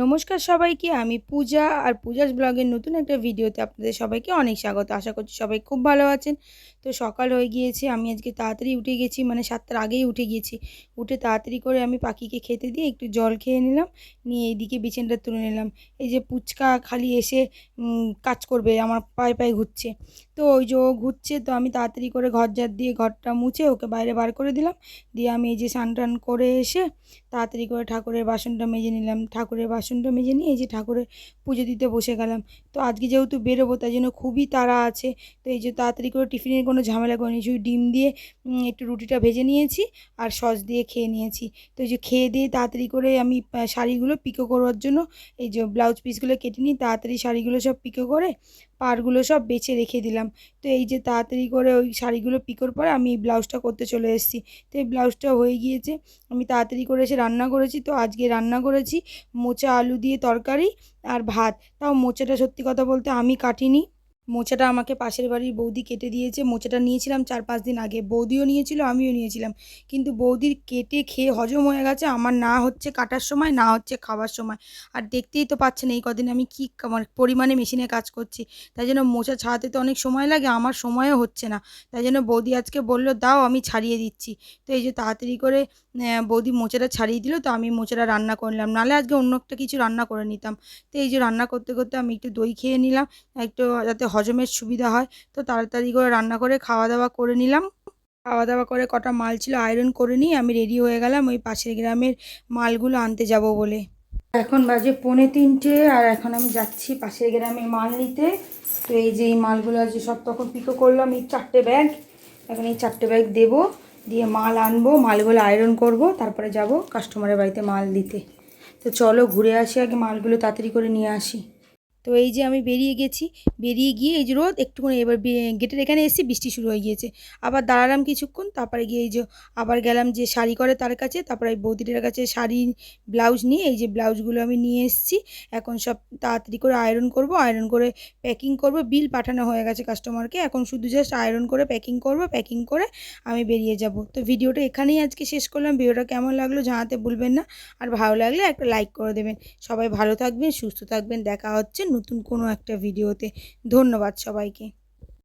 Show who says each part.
Speaker 1: নমস্কার সবাইকে, আমি পূজা আর পূজাস ব্লগের নতুন একটা ভিডিওতে আপনাদের সবাইকে অনেক স্বাগত। আশা করছি সবাই খুব ভালো আছেন। তো সকাল হয়ে গিয়েছে, আমি আজকে তাড়াতাড়ি উঠে গেছি মানে সাতটার আগেই উঠে গিয়েছি। উঠে তাড়াতাড়ি করে আমি পাখিকে খেতে দিয়ে একটু জল খেয়ে নিলাম, নিয়ে এইদিকে বিছানটা তুলে নিলাম। এই যে পুচকা খালি এসে কাজ করবে, আমার পায়ে পায়ে ঘুরছে। তো ওই যে ও ঘুরছে, তো আমি তাড়াতাড়ি করে ঘর ঝাড় দিয়ে ঘরটা মুছে ওকে বাইরে বার করে দিলাম। দিয়ে আমি এই যে স্নান টান করে এসে তাড়াতাড়ি করে ঠাকুরের বাসনটা মেজে নিলাম। ঠাকুরের বাসনটা মেজে নিয়ে এই যে ঠাকুরের পুজো দিতে বসে গেলাম। তো আজকে যেহেতু বেরোবো, তাই জন্য খুবই তাড়া আছে। তো এই যে তাড়াতাড়ি করে টিফিনের কোনো ঝামেলা করিনি, শুধু ডিম দিয়ে একটু রুটিটা ভেজে নিয়েছি আর সস দিয়ে খেয়ে নিয়েছি। তো এই যে খেয়ে দিয়ে তাড়াতাড়ি করে আমি শাড়িগুলো পিকো করার জন্য এই যে ব্লাউজ পিসগুলো কেটে নিই তাড়াতাড়ি শাড়িগুলো সব পিকো করে পাড়গুলো সব বেছে রেখে দিলাম। তো এই যে তাড়াতাড়ি করে ওই শাড়িগুলো পিকোর পরে আমি এই ব্লাউজটা করতে চলে এসেছি। তো এই ব্লাউজটা হয়ে গিয়েছে, আমি তাড়াতাড়ি করে এসে রান্না করেছি। তো আজকে রান্না করেছি মোচা আলু দিয়ে তরকারি আর ভাত। তাও মোচাটা সত্যি কথা বলতে আমি কাটিনি। মোচাটা আমাকে পাশের বাড়ির বৌদি কেটে দিয়েছে। মোচাটা নিয়েছিলাম চার পাঁচ দিন আগে। বৌদিও নিয়েছিল, আমিও নিয়েছিলাম। কিন্তু বৌদির কেটে খেয়ে হজম হয়ে গেছে। আমার না হচ্ছে কাটার সময়, না হচ্ছে খাওয়ার সময়। আর দেখতেই তো পাচ্ছেন এই কদিন আমি কী মানে পরিমাণে মেশিনে কাজ করছি। তাই জন্য মোচা ছাড়াতে তো অনেক সময় লাগে, আমার সময়ও হচ্ছে না। তাই জন্য বৌদি আজকে বলল, দাও, আমি ছাড়িয়ে দিচ্ছি। তো এই যে তাড়াতাড়ি করে বৌদি মোচাটা ছাড়িয়ে দিল। তো আমি মোচাটা রান্না করলাম। নাহলে আজকে অন্য একটা কিছু রান্না করে নিতাম। তো এই যে রান্না করতে করতে আমি একটু দই খেয়ে নিলাম। একটু যাতে হজমের সুবিধা হয়, তো তাড়াতাড়ি করে রান্না করে খাওয়া দাওয়া করে নিলাম। খাওয়া দাওয়া করে কটা মাল ছিল, আয়রন করে নিই আমি রেডি হয়ে গেলাম, ওই পাশের গ্রামের মালগুলো আনতে যাব বলে। এখন বাজে পৌনে তিনটে, আর এখন আমি যাচ্ছি পাশের গ্রামে মাল নিতে। তো এই যে এই মালগুলো আছে সব তখন পিকো করলাম, এই চারটে ব্যাগ এখন এই চারটে ব্যাগ দেবো, দিয়ে মাল আনব, মালগুলো আয়রন করব, তারপরে যাব কাস্টমারের বাড়িতে মাল দিতে। তো চলো ঘুরে আসি আগে মালগুলো, তাড়াতাড়ি করে নিয়ে আসি। তো এই যে আমি বেরিয়ে গেছি, বেরিয়ে গিয়ে এই যে রোদ, একটুখানি এবার গেটের এখানে এসেছি বৃষ্টি শুরু হয়ে গিয়েছে। আবার দাঁড়ালাম কিছুক্ষণ, তারপরে গিয়ে এই যে আবার গেলাম যে শাড়ি করে তার কাছে, তারপরে এই বৌদিটার কাছে শাড়ি, ব্লাউজ নিয়ে এই যে ব্লাউজগুলো আমি নিয়ে এসেছি। এখন সব তাড়াতাড়ি করে আয়রন করব, আয়রন করে প্যাকিং করব, বিল পাঠানো হয়ে গেছে কাস্টমারকে। এখন শুধু জাস্ট আয়রন করে প্যাকিং করব, প্যাকিং করে আমি বেরিয়ে যাব। তো ভিডিওটা এখানেই আজকে শেষ করলাম। ভিডিওটা কেমন লাগল জানাতে ভুলবেন না। আর ভালো লাগলে একটা লাইক করে দেবেন। সবাই ভালো থাকবেন, সুস্থ থাকবেন। দেখা হচ্ছে নতুন কোনো একটা ভিডিওতে ধন্যবাদ সবাইকে।